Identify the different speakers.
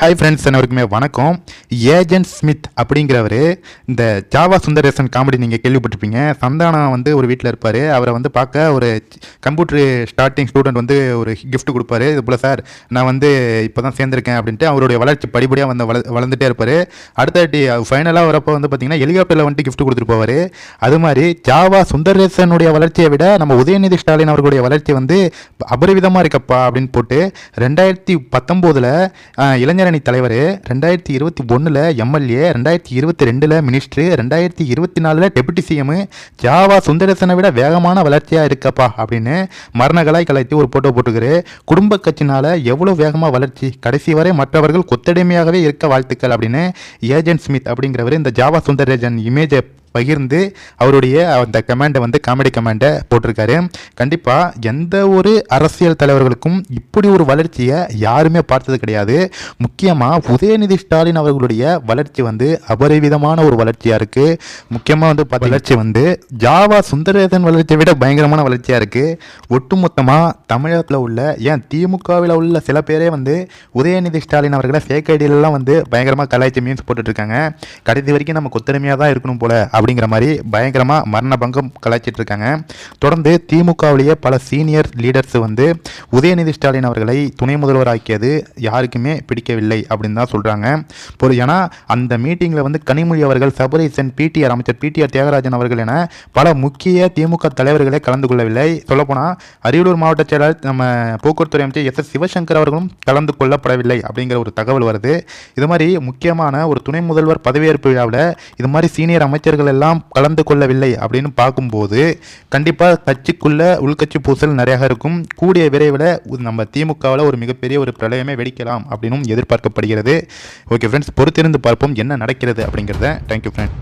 Speaker 1: Hi friends அனைவருக்குமே வணக்கம். Agent Smith அப்படிங்கிறவர் இந்த ஜாவா சுந்தரேசன் காமெடி நீங்கள் கேள்விப்பட்டிருப்பீங்க. சந்தானம் வந்து ஒரு வீட்டில் இருப்பார். அவரை வந்து பார்க்க ஒரு கம்ப்யூட்டர் ஸ்டார்டிங் ஸ்டூடெண்ட் வந்து ஒரு கிஃப்ட் கொடுப்பாரு. இது போல் சார் நான் வந்து இப்போ தான் சேர்ந்துருக்கேன் அப்படின்ட்டு அவருடைய வளர்ச்சி படிப்படியாக வந்து வள வளர்ந்துட்டே இருப்பார். அடுத்தாட்டி ஃபைனலாக வரப்போ வந்து பார்த்தீங்கன்னா ஹெலிகாப்டரில் வந்துட்டு கிஃப்ட் கொடுத்துட்டு போவார். அது மாதிரி ஜாவா சுந்தரேசனுடைய வளர்ச்சியை விட நம்ம உதயநிதி ஸ்டாலின் அவர்களுடைய வளர்ச்சி வந்து அபரிவிதமாக இருக்கப்பா அப்படின்னு போட்டு ரெண்டாயிரத்தி பத்தொம்போதில் இளைஞர் இளைஞரணி தலைவர் ரெண்டாயிரத்தி இருபத்தி ஒன்றில் எம்எல்ஏ ரெண்டாயிரத்தி இருபத்தி ரெண்டில் மினிஸ்ட்ரு ரெண்டாயிரத்தி இருபத்தி நாலில் டெபுட்டி சிஎம் ஜாவா சுந்தரேசனை விட வேகமான வளர்ச்சியாக இருக்கப்பா அப்படின்னு மரணகலாய் கலைத்து ஒரு போட்டோ போட்டுக்கிறாரு குடும்ப கட்சினால் எவ்வளோ வேகமாக வளர்ச்சி கடைசி வரை மற்றவர்கள் கொத்தடிமையாகவே இருக்க வாழ்த்துக்கள் அப்படின்னு ஏஜென்ட் ஸ்மித் அப்படிங்கிறவர் இந்த ஜாவா சுந்தரேஜன் இமேஜை பகிர்ந்து அவருடைய அந்த கமெண்டை வந்து காமெடி கமெண்டை போட்டிருக்காரு. கண்டிப்பாக எந்த ஒரு அரசியல் தலைவர்களுக்கும் இப்படி ஒரு வளர்ச்சியை யாருமே பார்த்தது கிடையாது. முக்கியமாக உதயநிதி ஸ்டாலின் அவர்களுடைய வளர்ச்சி வந்து அபரிவிதமான ஒரு வளர்ச்சியாக இருக்குது முக்கியமாக வந்து பார்த்த வளர்ச்சி. வந்து ஜாவா சுந்தரேசன் வளர்ச்சியை விட பயங்கரமான வளர்ச்சியாக இருக்குது ஒட்டுமொத்தமாக தமிழகத்தில் உள்ள ஏன் திமுகவில் உள்ள சில பேரே வந்து உதயநிதி ஸ்டாலின் அவர்களை ஃபேக் ஐடியிலலாம் வந்து பயங்கரமாக கலாய்ச்சி மீன்ஸ் போட்டுட்ருக்காங்க கடைசி வரைக்கும் நம்ம கொத்தடிமையாக தான் இருக்கணும் போல. அப்படிங்கிற மாதிரி பயங்கரமாக மரண பங்கம் கலாய்ச்சிட்டு இருக்காங்க. தொடர்ந்து திமுகவிலேயே பல சீனியர் லீடர்ஸ் வந்து உதயநிதி ஸ்டாலின் அவர்களை துணை முதல்வர் ஆக்கியது யாருக்குமே பிடிக்கவில்லை அப்படின்னு தான் சொல்கிறாங்க பொரு ஏன்னா அந்த மீட்டிங்கில் வந்து கனிமொழி அவர்கள் சபரீசன் பிடிஆர் அமைச்சர் பிடிஆர் தியாகராஜன் அவர்கள் என பல முக்கிய திமுக தலைவர்களே கலந்து கொள்ளவில்லை. சொல்லப்போனால் அரியலூர் மாவட்ட செயலாளர் நம்ம போக்குவரத்துறை அமைச்சர் எஸ் எஸ் சிவசங்கர் அவர்களும் கலந்து கொள்ளப்படவில்லை அப்படிங்கிற ஒரு தகவல் வருது. இது மாதிரி முக்கியமான ஒரு துணை முதல்வர் பதவியேற்பு விழாவில் இது மாதிரி சீனியர் அமைச்சர்கள் எல்லாம் கலந்து கொள்ளவில்லை அப்படின்னு பார்க்கும்போது கண்டிப்பாக கட்சிக்குள்ள உள்கட்சி பூசல் நிறையாக இருக்கும். கூடிய விரைவில் நம்ம திமுகவில் ஒரு மிகப்பெரிய ஒரு பிரளயமே வெடிக்கலாம் அப்படின்னும் எதிர்பார்க்கப்படுகிறது. ஓகே ஃப்ரெண்ட்ஸ் பொறுத்திருந்து பார்ப்போம் என்ன நடக்கிறது அப்படிங்கிறத. Thank you friend